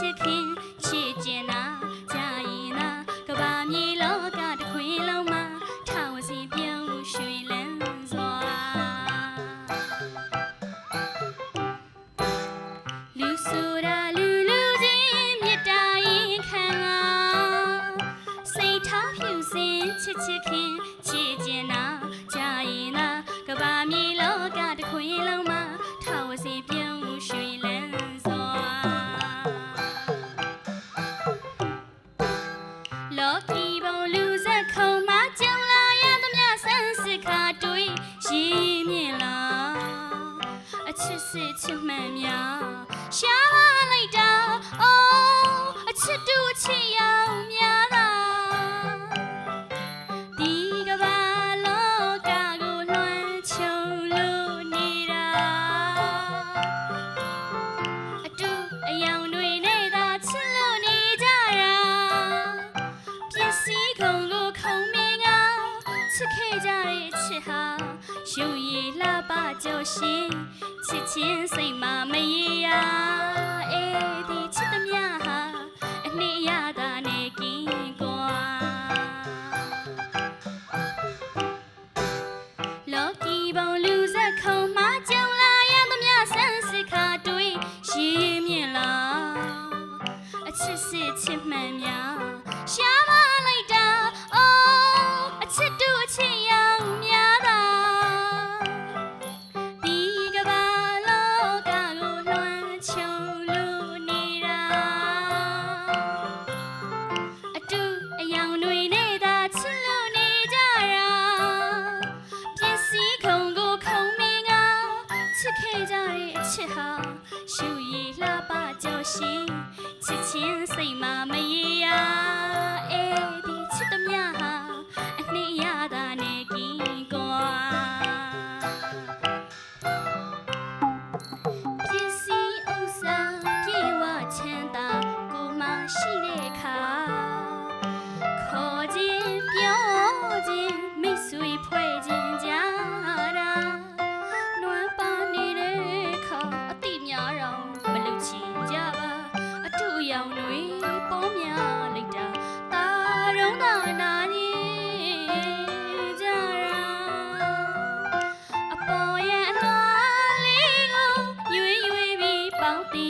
ချစ်ချစ်ခင်ချစ်ကျင်နာကြာရင်နာကဘာမြေလောကတစ်ခွင်လုံးမှာထောင်စီပြုံးရွှေလန်းစွာလူဆိုတာလူလူချင်းမြတ်တာရင်ခံတာစိတ်ထားဖြူစင်ချစ်ချစ်ခင် မှန်များရှားပါလိုက်တာအိုးအချစ်တူအချစ်ရော ချစ်ခဲ့ကြတဲ့ချစ်ဟာယူရည်လှပကြောရှင်ချစ်ချင်းစိတ်မမရေရာအေးဒီချစ်သမျှဟာအနှစ်ရတာနဲ့ကင်းကွာလောကီဘုံလူစက်ခုံမှာကြုံလာရသမျှဆန်းစစ်ခါတွေးရည်မြင်လားအချစ်စစ်ချစ်မှန်များ ချစ်ခဲ့ကြတဲ့အချစ်ဟာရှူရည်လှပကြောရှင်ချ ရောင်တွေပေါ်များလိုက်တာတာရုံးသာနာနေကြတာအပေါ်ရဲ့အလွှာလေးကိုရွေးရွေးပြီးပေါင်းတင်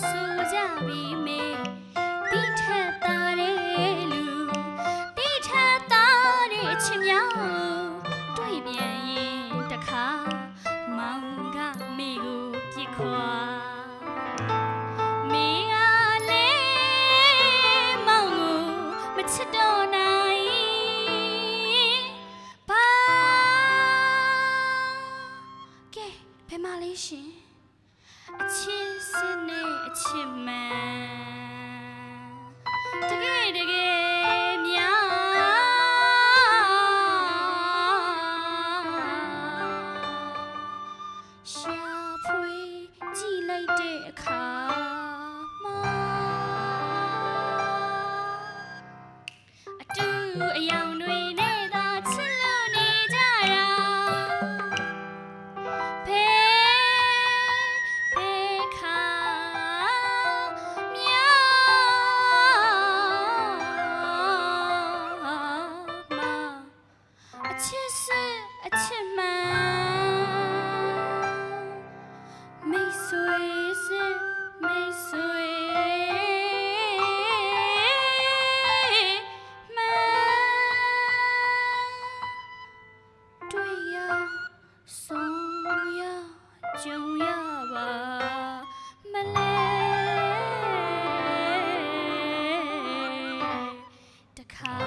ဆိုကြပြီးမေတိထက်သားတဲ့လူတိထက်သားတဲ့အချစ်များကိုတွေ့ပြန်ရင်တခါမောင်ကမေကိုပြစ်ခွာမေကလည်းမောင်ကိုမချစ်တော့နိုင်ဘာကဲဘယ်မှာလဲရှင် အချစ်စစ်နဲ့အချစ်မှန်တကယ်တကယ်များရှာဖွေကြည့်လိုက်တဲ့အခါမှာအတူအယောင် cow.